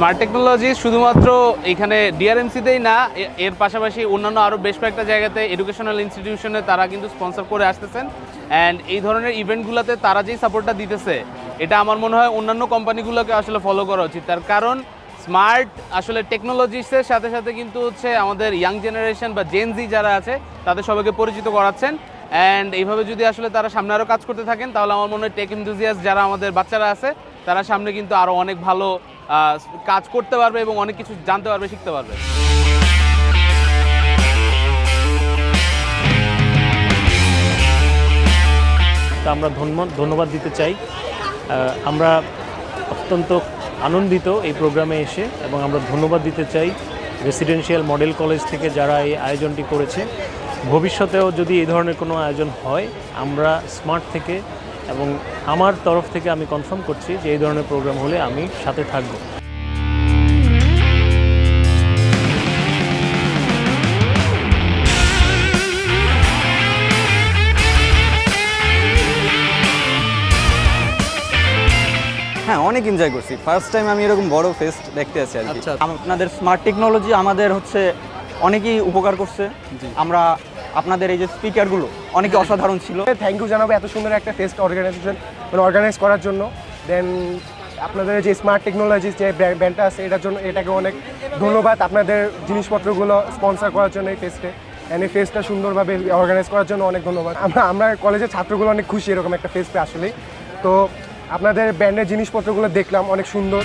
Smart technology শুধুমাত্র এখানে ডিআরএমসিতেই না এর পাশাপাশি অন্যান্য আরও বেশ কয়েকটা জায়গাতে এডুকেশনাল ইনস্টিটিউশনে তারা কিন্তু স্পন্সর করে আসতেছেন। অ্যান্ড এই ধরনের ইভেন্টগুলোতে তারা যেই সাপোর্টটা দিতেছে, এটা আমার মনে হয় অন্যান্য কোম্পানিগুলোকে আসলে ফলো করা উচিত। তার কারণ স্মার্ট আসলে টেকনোলজিসের সাথে সাথে কিন্তু হচ্ছে আমাদের ইয়াং জেনারেশন বা জেনজি যারা আছে, তাদের সবাইকে পরিচিত করাচ্ছেন। অ্যান্ড এইভাবে যদি আসলে তারা সামনে আরও কাজ করতে থাকেন, তাহলে আমার মনে হয় টেক ইন্থুজিয়াস যারা আমাদের বাচ্চারা আছে, তারা সামনে কিন্তু আরও অনেক ভালো কাজ করতে পারবে এবং অনেক কিছু জানতে পারবে, শিখতে পারবে। তা আমরা ধন্য- ধন্যবাদ দিতে চাই। আমরা অত্যন্ত আনন্দিত এই প্রোগ্রামে এসে এবং আমরা ধন্যবাদ দিতে চাই রেসিডেন্সিয়াল মডেল কলেজ থেকে যারা এই আয়োজনটি করেছে। ভবিষ্যতেও যদি এই ধরনের কোনো আয়োজন হয়, আমরা স্মার্ট থেকে এবং আমার তরফ থেকে আমি কনফার্ম করছি যে এই ধরনের প্রোগ্রাম হলে আমি সাথে থাকব। হ্যাঁ অনেক এনজয় করছি। ফার্স্ট টাইম আমি এরকম বড় ফেস্ট দেখতে আছি আর কি। আচ্ছা। আপনাদের স্মার্ট টেকনোলজি আমাদের হচ্ছে অনেকই উপকার করছে। আমরা আপনাদের এই যে স্পিকারগুলো অনেকে অসাধারণ ছিল। থ্যাংক ইউ জানাব, এত সুন্দর একটা ফেস্ট অর্গানাইজেশন মানে অর্গানাইজ করার জন্য। দেন আপনাদের যে স্মার্ট টেকনোলজিস যে ব্যান্ডটা আছে, এটার জন্য এটাকে অনেক ধন্যবাদ। আপনাদের জিনিসপত্রগুলো স্পন্সর করার জন্য এই ফেস্টে অ্যান্ড এই ফেস্টটা সুন্দরভাবে অর্গানাইজ করার জন্য অনেক ধন্যবাদ। আমরা আমরা কলেজের ছাত্রগুলো অনেক খুশি এরকম একটা ফেস্টে আসলেই। তো আপনাদের ব্যান্ডের জিনিসপত্রগুলো দেখলাম, অনেক সুন্দর।